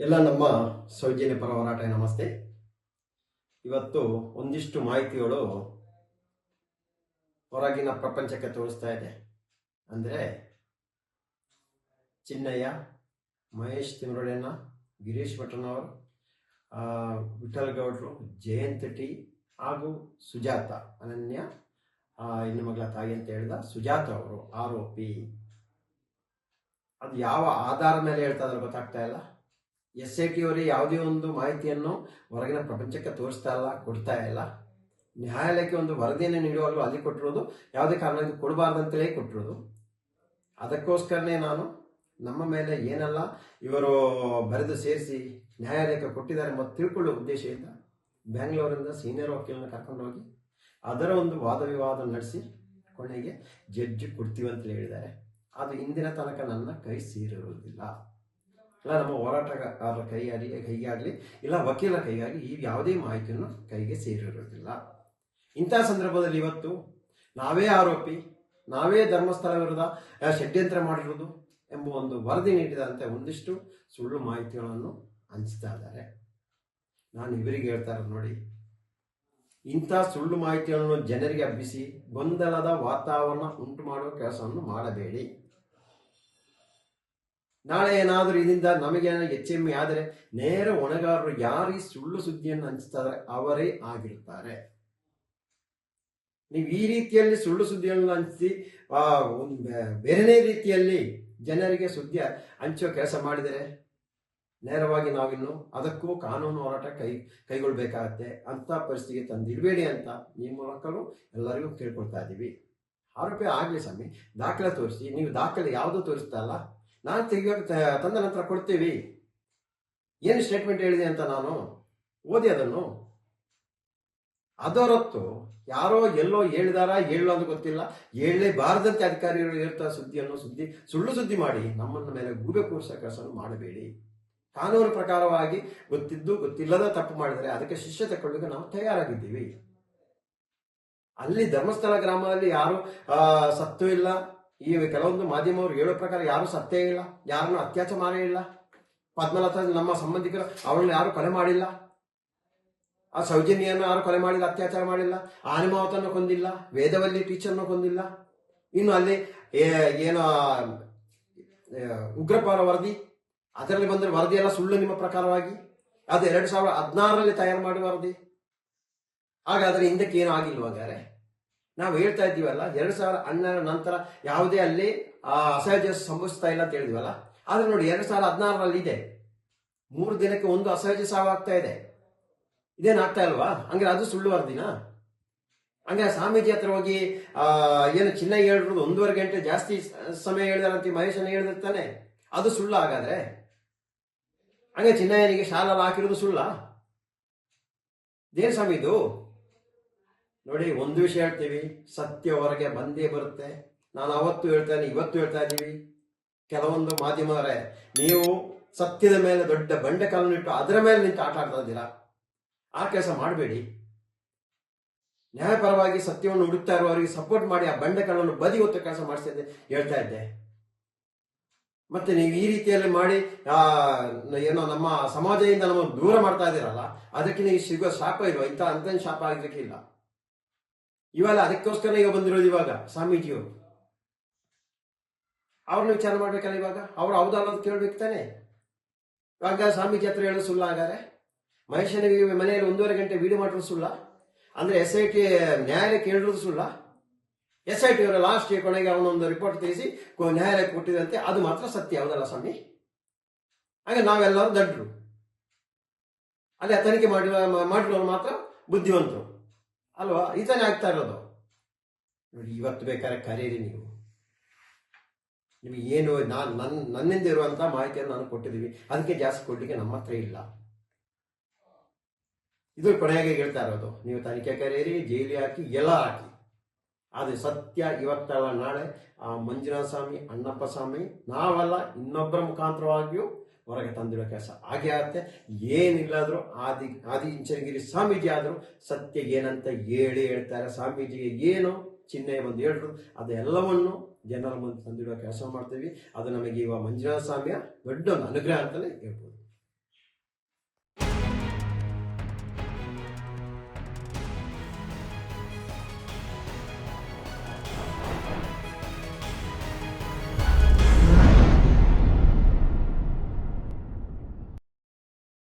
ಎಲ್ಲ ನಮ್ಮ ಸೌಜನ್ಯ ಪರ ಹೋರಾಟ ನಮಸ್ತೆ. ಇವತ್ತು ಒಂದಿಷ್ಟು ಮಾಹಿತಿಗಳು ಹೊರಗಿನ ಪ್ರಪಂಚಕ್ಕೆ ತೋರಿಸ್ತಾ ಇದೆ. ಅಂದರೆ ಚಿನ್ನಯ್ಯ, ಮಹೇಶ್ ತಿಮರಳೆಯನ್ನ ಗಿರೀಶ್ ಭಟ್ರನವರು ವಿಠಲ್ ಗೌಡ್ರು, ಜಯಂತ್ ಟಿ ಹಾಗೂ ಸುಜಾತ ಅನನ್ಯ ಹೆಣ್ಣು ಮಗಳ ತಾಯಿ ಅಂತ ಹೇಳಿದ ಸುಜಾತ ಅವರು ಆರೋಪಿ. ಅದು ಯಾವ ಆಧಾರ ಮೇಲೆ ಹೇಳ್ತಾ ಇದ್ರೆ ಗೊತ್ತಾಗ್ತಾ ಇಲ್ಲ. ಎಸ್ ಎ ಕೆ ಅವರಿಗೆ ಯಾವುದೇ ಒಂದು ಮಾಹಿತಿಯನ್ನು ಹೊರಗಿನ ಪ್ರಪಂಚಕ್ಕೆ ತೋರಿಸ್ತಾ ಇಲ್ಲ, ಕೊಡ್ತಾ ಇಲ್ಲ. ನ್ಯಾಯಾಲಯಕ್ಕೆ ಒಂದು ವರದಿಯನ್ನು ನೀಡುವಾಗಲೂ ಅಲ್ಲಿ ಕೊಟ್ಟಿರೋದು, ಯಾವುದೇ ಕಾರಣಕ್ಕೆ ಕೊಡಬಾರ್ದಂತಲೇ ಕೊಟ್ಟಿರೋದು. ಅದಕ್ಕೋಸ್ಕರನೇ ನಾನು ನಮ್ಮ ಮೇಲೆ ಏನಲ್ಲ, ಇವರು ಬರೆದು ಸೇರಿಸಿ ನ್ಯಾಯಾಲಯಕ್ಕೆ ಕೊಟ್ಟಿದ್ದಾರೆ ಮತ್ತು ತಿಳ್ಕೊಳ್ಳೋ ಉದ್ದೇಶದಿಂದ ಬ್ಯಾಂಗ್ಳೂರಿಂದ ಸೀನಿಯರ್ ವಕೀಲನ ಕರ್ಕೊಂಡೋಗಿ ಅದರ ಒಂದು ವಾದ ವಿವಾದ ನಡೆಸಿ ಕೊನೆಗೆ ಜಡ್ಜ್ ಕೊಡ್ತೀವಿ ಅಂತ ಹೇಳಿದ್ದಾರೆ. ಅದು ಇಂದಿನ ತನಕ ನನ್ನ ಕೈ ಸೇರಿರುವುದಿಲ್ಲ. ಇಲ್ಲ, ನಮ್ಮ ಹೋರಾಟಗಾರರ ಕೈಯಾಗಿ ಕೈಗಾಗಲಿ ಇಲ್ಲ ವಕೀಲ ಕೈಗಾಗಿ ಈ ಯಾವುದೇ ಮಾಹಿತಿಯನ್ನು ಕೈಗೆ ಸೇರಿರೋದಿಲ್ಲ. ಇಂಥ ಸಂದರ್ಭದಲ್ಲಿ ಇವತ್ತು ನಾವೇ ಆರೋಪಿ, ನಾವೇ ಧರ್ಮಸ್ಥಳ ವಿರುದ್ಧ ಷಡ್ಯಂತ್ರ ಮಾಡಿರುವುದು ಎಂಬ ಒಂದು ವರದಿ ನೀಡಿದಂತೆ ಒಂದಿಷ್ಟು ಸುಳ್ಳು ಮಾಹಿತಿಗಳನ್ನು ಹಂಚ್ತಾ ಇದ್ದಾರೆ. ನಾನು ಇವರಿಗೆ ಹೇಳ್ತಾ ನೋಡಿ, ಇಂಥ ಸುಳ್ಳು ಮಾಹಿತಿಗಳನ್ನು ಜನರಿಗೆ ಹಬ್ಬಿಸಿ ಗೊಂದಲದ ವಾತಾವರಣ ಉಂಟು ಮಾಡುವ ಕೆಲಸವನ್ನು ಮಾಡಬೇಡಿ. ನಾಳೆ ಏನಾದರೂ ಇದರಿಂದ ನಮಗೆ ಹೆಚ್ಚೆಮ್ಮೆ ಆದರೆ ನೇರ ಹೊಣೆಗಾರರು ಯಾರೀ ಸುಳ್ಳು ಸುದ್ದಿಯನ್ನು ಹಂಚ್ತಾರೆ ಅವರೇ ಆಗಿರ್ತಾರೆ ನೀವು ಈ ರೀತಿಯಲ್ಲಿ ಸುಳ್ಳು ಸುದ್ದಿಯನ್ನು ಬೆ- ಬೇರೆನೇ ರೀತಿಯಲ್ಲಿ ಜನರಿಗೆ ಸುದ್ದಿ ಹಂಚೋ ಕೆಲಸ ಮಾಡಿದರೆ ನೇರವಾಗಿ ನಾವಿನ್ನು ಅದಕ್ಕೂ ಕಾನೂನು ಹೋರಾಟ ಕೈ, ಕೈಗೊಳ್ಬೇಕಾಗತ್ತೆ ಅಂತ ಪರಿಸ್ಥಿತಿಗೆ ತಂದಿಡಬೇಡಿ ಅಂತ ಈ ಮೂಲಕವೂ ಎಲ್ಲರಿಗೂ ಕೇಳ್ಕೊಳ್ತಾ ಇದ್ದೀವಿ. ಆರೋಪಿ ಆಗಲಿ ಸ್ವಾಮಿ, ದಾಖಲೆ ತೋರಿಸಿ, ನೀವು ದಾಖಲೆ ಯಾವುದು ತೋರಿಸ್ತಾ ಇಲ್ಲ? ನಾನು ತೆಗಿಯೋಕೆ ತಂದ ನಂತರ ಕೊಡ್ತೀವಿ. ಏನು ಸ್ಟೇಟ್ಮೆಂಟ್ ಹೇಳಿದೆ ಅಂತ ನಾನು? ಓದಿ ಅದನ್ನು. ಅದರತ್ತು ಯಾರೋ ಎಲ್ಲೋ ಹೇಳಿದಾರ ಹೇಳೋ ಅಂತ ಗೊತ್ತಿಲ್ಲ. ಹೇಳಲೇಬಾರದಂತೆ ಅಧಿಕಾರಿಗಳು ಹೇಳ್ತಾ ಸುದ್ದಿಯನ್ನು ಸುದ್ದಿ, ಸುಳ್ಳು ಸುದ್ದಿ ಮಾಡಿ ನಮ್ಮನ್ನ ಮೇಲೆ ಗೂಬೆ ಕೂರಿಸೋ ಕೆಲಸವನ್ನು ಮಾಡಬೇಡಿ. ಕಾನೂನು ಪ್ರಕಾರವಾಗಿ ಗೊತ್ತಿದ್ದು ಗೊತ್ತಿಲ್ಲದ ತಪ್ಪು ಮಾಡಿದರೆ ಅದಕ್ಕೆ ಶಿಷ್ಯ ತಗೊಳ್ಳಿಕ್ಕೆ ನಾವು ತಯಾರಾಗಿದ್ದೀವಿ. ಅಲ್ಲಿ ಧರ್ಮಸ್ಥಳ ಗ್ರಾಮದಲ್ಲಿ ಯಾರು ಸತ್ತು ಇಲ್ಲ ಈ ಕೆಲವೊಂದು ಮಾಧ್ಯಮವರು ಹೇಳೋ ಪ್ರಕಾರ ಯಾರು ಸತ್ತೇ ಇಲ್ಲ, ಯಾರನ್ನು ಅತ್ಯಾಚಾರ ಮಾಡೇ ಇಲ್ಲ. ಪದ್ಮಲತಾ ನಮ್ಮ ಸಂಬಂಧಿಕರು ಅವಳನ್ನ ಯಾರು ಕೊಲೆ ಮಾಡಿಲ್ಲ. ಆ ಸೌಜನ್ಯನ್ನು ಯಾರು ಕೊಲೆ ಮಾಡಿಲ್ಲ, ಅತ್ಯಾಚಾರ ಮಾಡಿಲ್ಲ. ಆನಿಮಾವತನ್ನು ಕೊಂದಿಲ್ಲ, ವೇದವಲ್ಲಿ ಟೀಚರ್ನ ಕೊಂದಿಲ್ಲ. ಇನ್ನು ಅಲ್ಲಿ ಏನ ಉಗ್ರಪ್ಪರ ವರದಿ, ಅದರಲ್ಲಿ ಬಂದರೆ ವರದಿ ಎಲ್ಲ ಸುಳ್ಳು ನಿಮ್ಮ ಪ್ರಕಾರವಾಗಿ. ಅದು ಎರಡು ಸಾವಿರದ ಹದಿನಾರರಲ್ಲಿ ತಯಾರು ಮಾಡುವ ವರದಿ. ಹಾಗಾದ್ರೆ ಹಿಂದಕ್ಕೆ ಏನು ಆಗಿಲ್ವಾಗಾರೆ ನಾವು ಹೇಳ್ತಾ ಇದ್ದೀವಲ್ಲ, ಎರಡು ಸಾವಿರ ಹನ್ನೆರಡು ನಂತರ ಯಾವುದೇ ಅಲ್ಲಿ, ಆ ಅಸಹಜ ಸಂಭವಿಸ್ತಾ ಇಲ್ಲ ಅಂತ ಹೇಳಿದ್ವಲ್ಲ? ಆದ್ರೆ ನೋಡಿ, ಎರಡು ಸಾವಿರದ ಹದಿನಾರರಲ್ಲಿ ಇದೆ. ಮೂರು ದಿನಕ್ಕೆ ಒಂದು ಅಸಹಜ ಸಾವು ಆಗ್ತಾ ಇದೆ. ಇದೇನು ಇಲ್ವಾ? ಹಂಗಾರೆ ಅದು ಸುಳ್ಳು ವರದಿನ? ಹಂಗೆ ಸ್ವಾಮೀಜಿ ಹತ್ರ ಹೋಗಿ ಏನು ಚಿನ್ನ ಹೇಳಿರೋದು ಒಂದೂವರೆ ಗಂಟೆ ಜಾಸ್ತಿ ಸಮಯ ಹೇಳಿದಾರಂತ ಮಹೇಶನ ಹೇಳಿದಿರ್ತಾನೆ ಅದು ಸುಳ್ಳು ಹಾಗಾದ್ರೆ? ಹಂಗೆ ಚಿನ್ನಯ್ಯನಿಗೆ ಶಾಲಲ್ಲಿ ಹಾಕಿರೋದು ಸುಳ್ಳ? ಸ್ವಾಮಿ ಇದು? ನೋಡಿ, ಒಂದು ವಿಷಯ ಹೇಳ್ತೀವಿ. ಸತ್ಯ ಹೊರಗೆ ಬಂದೇ ಬರುತ್ತೆ. ನಾನು ಅವತ್ತು ಹೇಳ್ತೇನೆ ಇವತ್ತು ಹೇಳ್ತಾ ಇದ್ದೀವಿ. ಕೆಲವೊಂದು ಮಾಧ್ಯಮದವರೇ, ನೀವು ಸತ್ಯದ ಮೇಲೆ ದೊಡ್ಡ ಬಂಡೆ ಇಟ್ಟು ಅದರ ಮೇಲೆ ನಿಂತು ಆಟ ಆಡ್ತಾ ಇದ್ದೀರಾ? ಆ ಕೆಲಸ ಮಾಡಬೇಡಿ. ನ್ಯಾಯಪರವಾಗಿ ಸತ್ಯವನ್ನು ಹುಡುಕ್ತಾ ಇರುವವರಿಗೆ ಸಪೋರ್ಟ್ ಮಾಡಿ ಆ ಬಂಡೆ ಕಾಲನ್ನು ಬದಿ ಹೊತ್ತ ಕೆಲಸ ಮಾಡಿಸ್ತಾ ಹೇಳ್ತಾ ಇದ್ದೆ. ಮತ್ತೆ ನೀವು ಈ ರೀತಿಯಲ್ಲಿ ಮಾಡಿ ಏನೋ ನಮ್ಮ ಸಮಾಜದಿಂದ ನಮ್ಮ ದೂರ ಮಾಡ್ತಾ ಇದ್ದೀರಲ್ಲ, ಅದಕ್ಕೆ ನೀವು ಸಿಗೋ ಶಾಪ ಇಲ್ವಾ? ಇಂಥ ಅಂತ ಶಾಪ ಆಗ್ಲಿಕ್ಕಿಲ್ಲ ಇವೆಲ್ಲ ಅದಕ್ಕೋಸ್ಕರ ಈಗ ಬಂದಿರೋದು ಇವಾಗ ಸ್ವಾಮೀಜಿಯವರು ಅವ್ರನ್ನ ವಿಚಾರ ಮಾಡ್ಬೇಕಲ್ಲ ಇವಾಗ? ಅವ್ರು ಹೌದಲ್ಲ ಅಂತ ಕೇಳ್ಬೇಕು ತಾನೆ? ಇವಾಗ ಸ್ವಾಮೀಜಿ ಹತ್ರ ಹೇಳೋದು ಸುಳ್ಳ ಹಾಗಾದ್ರೆ? ಮಹೇಶನಿಗೆ ಮನೆಯಲ್ಲಿ ಒಂದೂವರೆ ಗಂಟೆ ವೀಡಿಯೋ ಮಾಡಿರೋದು ಸುಳ್ಳ? ಅಂದ್ರೆ ಎಸ್ ಐ ಟಿ ನ್ಯಾಯಾಲಯಕ್ಕೆ ಹೇಳಿರೋದು ಸುಳ್ಳ? ಎಸ್ ಐ ಟಿ ಅವರ ಲಾಸ್ಟ್ ಕೊನೆಗೆ ಅವನೊಂದು ರಿಪೋರ್ಟ್ ತಿಳಿಸಿ ನ್ಯಾಯಾಲಯಕ್ಕೆ ಕೊಟ್ಟಿದಂತೆ ಅದು ಮಾತ್ರ ಸತ್ಯ, ಹೌದಲ್ಲ ಸ್ವಾಮಿ? ಹಾಗೆ ನಾವೆಲ್ಲರೂ ದಡ್ಡರು ಅದೇ ತನಿಖೆ ಮಾಡಿರೋ ಮಾಡಿರೋರು ಮಾತ್ರ ಬುದ್ಧಿವಂತರು. ಅಲ್ವಾ? ಈತನೇ ಆಗ್ತಾ ಇರೋದು. ನೋಡಿ, ಇವತ್ತು ಬೇಕಾದ್ರೆ ಕರೀರಿ ನೀವು. ನಿಮಗೆ ಏನು, ನಾನು ನನ್ನ ನನ್ನಿಂದ ಇರುವಂತ ಮಾಹಿತಿಯನ್ನು ನಾನು ಕೊಟ್ಟಿದ್ದೀವಿ. ಅದಕ್ಕೆ ಜಾಸ್ತಿ ಕೊಡ್ಲಿಕ್ಕೆ ನಮ್ಮ ಹತ್ರ ಇಲ್ಲ. ಇದು ಕೊನೆಯಾಗಿ ಹೇಳ್ತಾ ಇರೋದು. ನೀವು ತನಿಖೆ ಕರೆಯಿರಿ ಜೈಲಿ ಹಾಕಿ, ಎಲ್ಲ ಹಾಕಿ. ಆದರೆ ಸತ್ಯ ಇವತ್ತಲ್ಲ, ನಾಳೆ ಆ ಮಂಜುನಾಥ ಸ್ವಾಮಿ, ಅಣ್ಣಪ್ಪ ಸ್ವಾಮಿ, ನಾವೆಲ್ಲ ಇನ್ನೊಬ್ಬರ ಮುಖಾಂತರವಾಗಿಯೂ ಹೊರಗೆ ತಂದಿರೋ ಕೆಲಸ ಹಾಗೆ ಆಗುತ್ತೆ. ಏನಿಲ್ಲಾದರೂ ಆದಿ ಆದಿ ಇಂಚನಗಿರಿ ಸ್ವಾಮೀಜಿ ಆದರೂ ಸತ್ಯ ಏನಂತ ಹೇಳಿ ಹೇಳ್ತಾರೆ. ಸ್ವಾಮೀಜಿಗೆ ಏನು ಚಿಹ್ನೆ ಒಂದು ಹೇಳಿದ್ರು ಅದೆಲ್ಲವನ್ನು ಜನರ ಮುಂದೆ ತಂದಿಡೋ ಕೆಲಸ ಮಾಡ್ತೀವಿ. ಅದು ನಮಗೆ ಇವಾಗ ಮಂಜುನಾಥ ಸ್ವಾಮಿಯ ದೊಡ್ಡ ಒಂದು ಅನುಗ್ರಹ ಅಂತಲೇ ಹೇಳ್ಬೋದು.